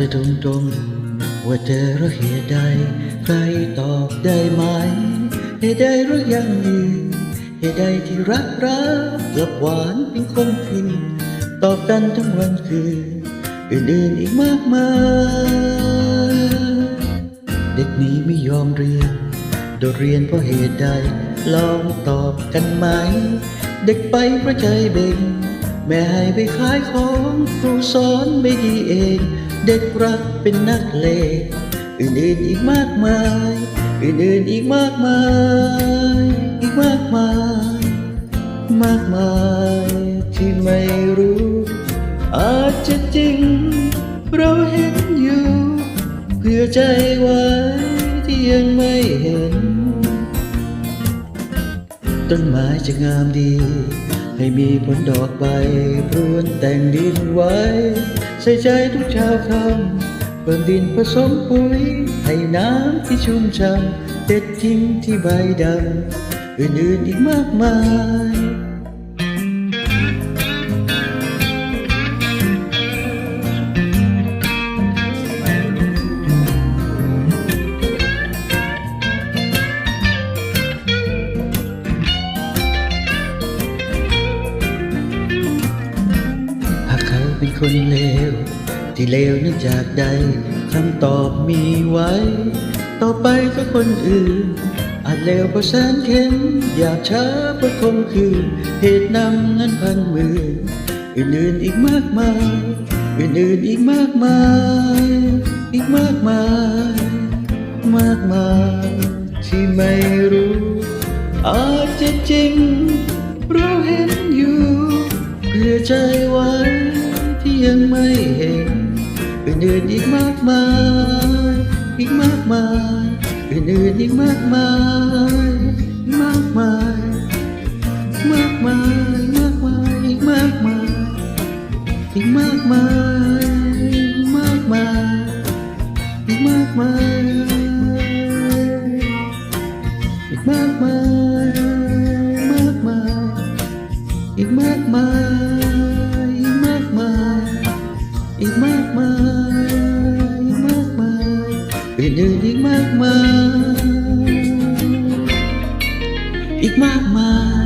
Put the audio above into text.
เธอตรงตรงๆว่าเธอรักเหตุใด ใครตอบได้ไหม เหตุใดรักยังยืนเหตุใดที่รักรักกับหวานเป็นคนพินตอบกันทั้งวันคืนอื่นๆอีกมากมาย เด็กนี้ไม่ยอมเรียน โดดเรียนเพราะเหตุใด ลองตอบกันไหม เด็กไปเพราะใจเบ่ง แม่ให้ไปขายของครูสอนไม่ดีเอง เด็กรักเป็นนักเลงอื่นๆอีกมากมาย อื่นๆอีกมากมาย อีกมากมาย มากมายที่ไม่รู้ อาจจะจริง เราเห็นอยู่ เพื่อใจไว้ที่ยังไม่เห็น ต้นไม้จะงามดี ให้มีผลดอกใบพรวนแต่งดินไว้ ใส่ใจทุกชาวคำเพิ่มดินผสมปุ๋ย ให้น้ำที่ชุ่มช่ำเด็ดทิ้งที่ใบดำอื่นๆอีกมากมาย คนเลว ที่เลวนั้นจากใดคำตอบมีไว้ ต่อไปก็คนอื่น อาจเลวเพราะแสนเข็นอยากช้าเพราะคมคืนเหตุนำนั้นพันมืออื่นๆอีกมากมาย อื่นๆอีกมากมาย อีกมากมาย มากมายที่ไม่รู้ อาจจะจริงเราเห็นอยู่ เพื่อใจไว้ ที่ยังไม่เห็นอื่นๆอีกมากมาย อีกมากมายอื่นๆอีกมากมาย มากมาย มากมาย มากมาย อีกมากมาย อีกมากมาย มากมาย อีกมากมายากมายอีกมากมายอื่นๆอีกมากมาย อีกมากมาย